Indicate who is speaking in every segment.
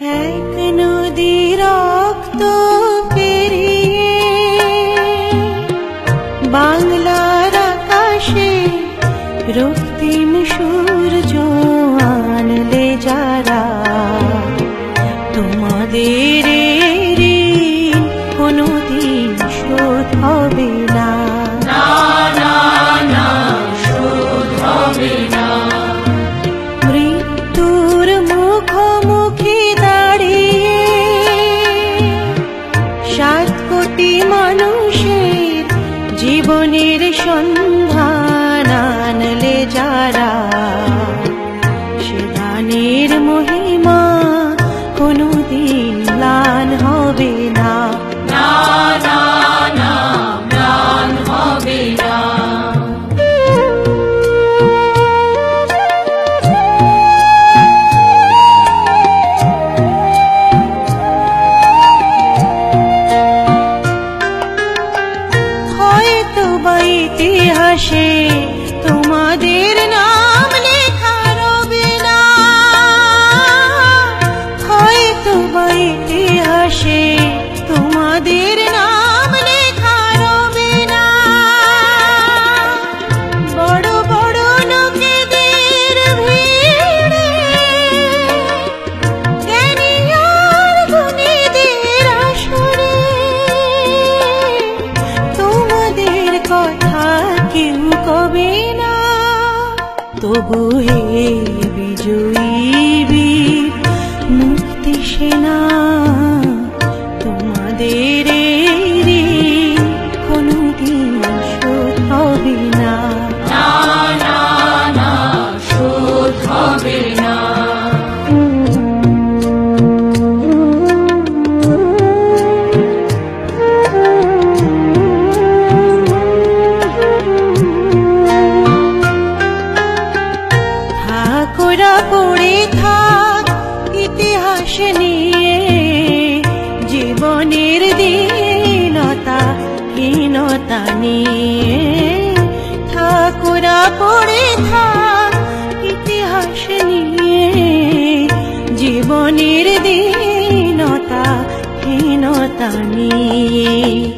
Speaker 1: এক নদী রক্ত পেরিয়ে বাংলার আকাশে রক্তিম সূর্য আনলে যারা তোমাদের জীবনের সন্ধান হয়তো বা ইতিহাসে তোমাদের নাম তবু হে বিজয়ী নিয়ে ঠাকুরা পড়ে থাক ইতিহাস নিয়ে। জীবনের দীনতা হীনতা নিয়ে।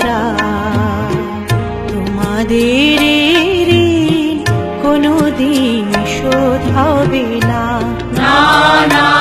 Speaker 1: আমাদের কোনো কোনোদিন শোধ হবে না না।